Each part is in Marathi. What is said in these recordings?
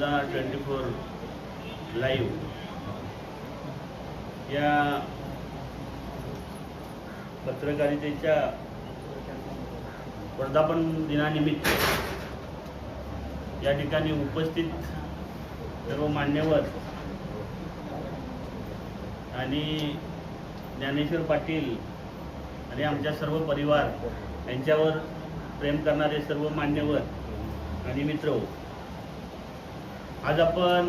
माझा ट्वेंटी फोर लाईव्ह. या पत्रकारितेच्या वर्धापन दिनानिमित्त या ठिकाणी उपस्थित सर्व मान्यवर आणि ज्ञानेश्वर पाटील आणि आमच्या सर्व परिवार यांच्यावर प्रेम करणारे सर्व मान्यवर आणि मित्र आज आपण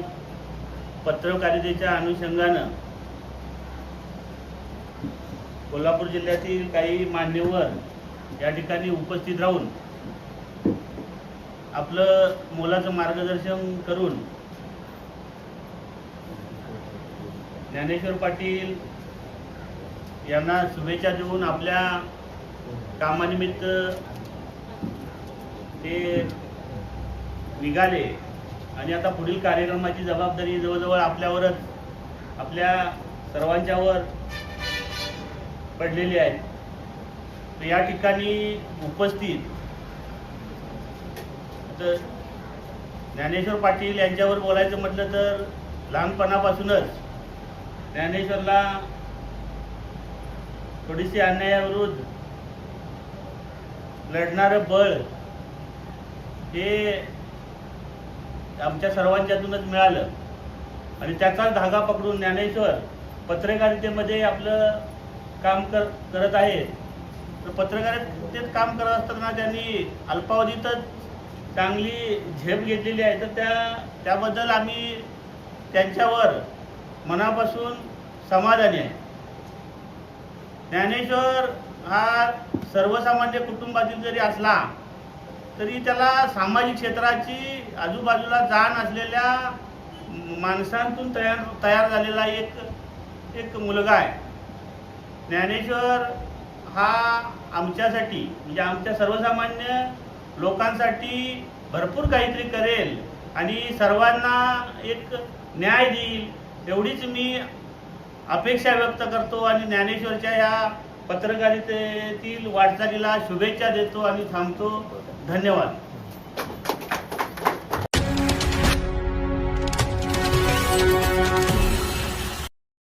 पत्रकारितेच्या अनुषंगानं कोल्हापूर जिल्ह्यातील काही मान्यवर या ठिकाणी उपस्थित राहून आपलं मोलाचं मार्गदर्शन करून ज्ञानेश्वर पाटील यांना शुभेच्छा देऊन आपल्या कामानिमित्त ते निघाले. आणि आता पुढील कार्यक्रमाची जबाबदारी जवळजवळ आपल्यावरच आपल्या सर्वांच्यावर पडलेली आहे. तर या ठिकाणी उपस्थित तर ज्ञानेश्वर पाटील यांच्यावर बोलायचं म्हटलं तर लहानपणापासूनच ज्ञानेश्वरला थोडीशी अन्यायाविरुद्ध लढणारं बळ हे आमच्या सर्वांच्यातूनच मिळालं. आणि त्याचा धागा पकडून ज्ञानेश्वर पत्रकारितेमध्ये आपलं काम कर करत आहे. तर पत्रकारितेत काम करत असताना त्यांनी अल्पावधीतच चांगली झेप घेतलेली आहे. तर त्या त्याबद्दल आम्ही त्यांच्यावर मनापासून समाधानी आहे. ज्ञानेश्वर हा सर्वसामान्य कुटुंबातील जरी असला तरी त्याला सामाजिक क्षेत्राची आजूबाजूला जाण असलेल्या माणसांतून तयार तयार झालेला एक एक मुलगा आहे. ज्ञानेश्वर हा आमच्यासाठी म्हणजे आमच्या सर्वसामान्य लोकांसाठी भरपूर काहीतरी करेल आणि सर्वांना एक न्याय देईल एवढीच मी अपेक्षा व्यक्त करतो आणि ज्ञानेश्वरच्या या पत्रकारितेतील वाटचालीला शुभेच्छा देतो आणि थांबतो. धन्यवाद.